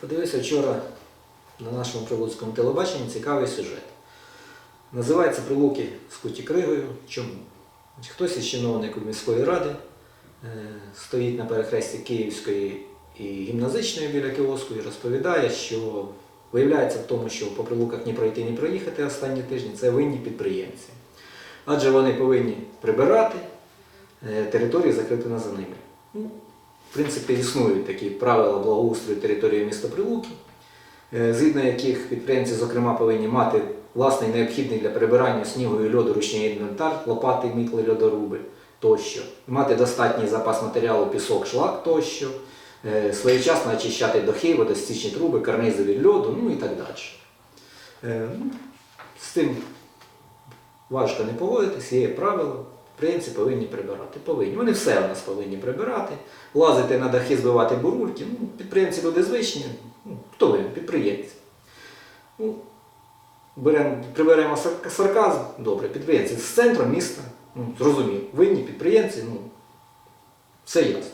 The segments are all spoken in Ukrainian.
Подивився вчора на нашому прилуцькому телебаченні цікавий сюжет. Називається Прилуки з куті кригою. Чому? Хтось із чиновників міської ради е, стоїть на перехресті Київської і гімназичної біля кіоску і розповідає, що виявляється в тому, що по прилуках ні пройти, ні проїхати останні тижні це винні підприємці. Адже вони повинні прибирати е, території закриті на заними. Ну, в принципі, існують такі правила благоустрою території міста Прилуки, е, згідно яких підприємці, зокрема, повинні мати власний необхідний для прибирання снігу і льоду ручний інвентар, лопати, мітли, льодоруби тощо, мати достатній запас матеріалу, пісок, шлак тощо, е, своєчасно очищати дахи, водостічні труби, карнизи від льоду, ну і так далі. Е, ну, З цим важко не погодитись, є правило. Підприємці повинні прибирати. Повинні. Вони все у нас повинні прибирати, лазити на дахи, збивати бурульки. Ну, підприємці люди звичні. Ну, хто ви? Підприємці. Ну, беремо, приберемо сар- сарказм, добре, підприємці з центру міста, ну, зрозуміло, винні підприємці, ну, все ясно.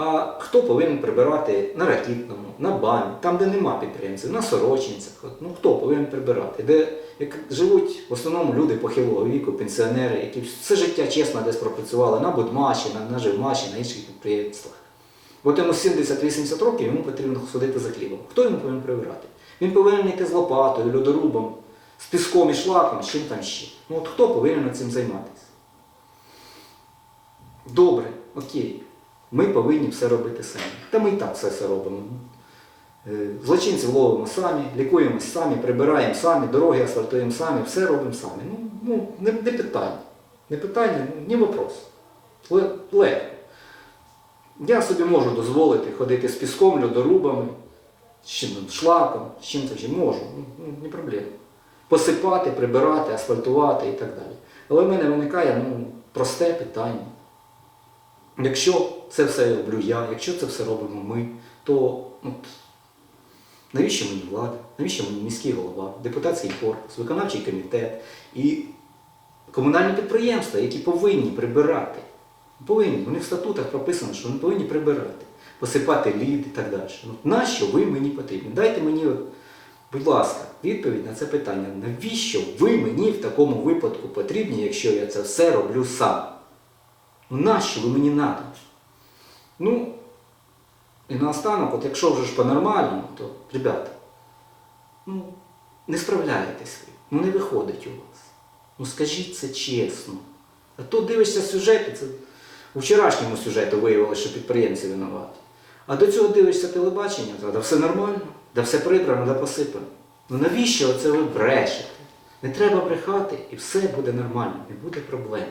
А хто повинен прибирати на ракітному, на бані, там, де нема підприємців, на сорочинцях? Ну хто повинен прибирати? Де як живуть в основному люди похилого віку, пенсіонери, які все життя чесно десь пропрацювали на будмаші, на, на живмаші, на інших підприємствах. От йому 70-80 років йому потрібно ходити за хлібом. Хто йому повинен прибирати? Він повинен йти з лопатою, льодорубом, з піском і шлаком, чим там ще. Ну от хто повинен цим займатися? Добре, окей. Ми повинні все робити самі. Та ми і так все це робимо. Е, Злочинців ловимо самі, лікуємось самі, прибираємо самі, дороги асфальтуємо самі, все робимо самі. Ну, ну не, не питання. Не питання, ну, не вопрос. Легко. Я собі можу дозволити ходити з піском, льодорубами, з чим шлаком, з чим то можу, ну, ну, не проблема. Посипати, прибирати, асфальтувати і так далі. Але в мене виникає ну, просте питання. Якщо це все роблю я, якщо це все робимо ми, то от, навіщо мені влада, навіщо мені міський голова, депутатський корпус, виконавчий комітет і комунальні підприємства, які повинні прибирати. Повинні, у в статутах прописано, що вони повинні прибирати, посипати лід і так далі. Ну, нащо ви мені потрібні? Дайте мені, будь ласка, відповідь на це питання. Навіщо ви мені в такому випадку потрібні, якщо я це все роблю сам? Ну нащо ви мені надо? Ну, і наостанок, от якщо вже ж по-нормальному, то, ребята, ну, не справляєтесь ви, ну не виходить у вас. Ну скажіть це чесно. А то дивишся сюжети, це у вчорашньому сюжету виявилося, що підприємці винуваті. А до цього дивишся телебачення, да все нормально, да все прибрано, да посипано. Ну навіщо оце ви брешете? Не треба брехати, і все буде нормально, не буде проблем.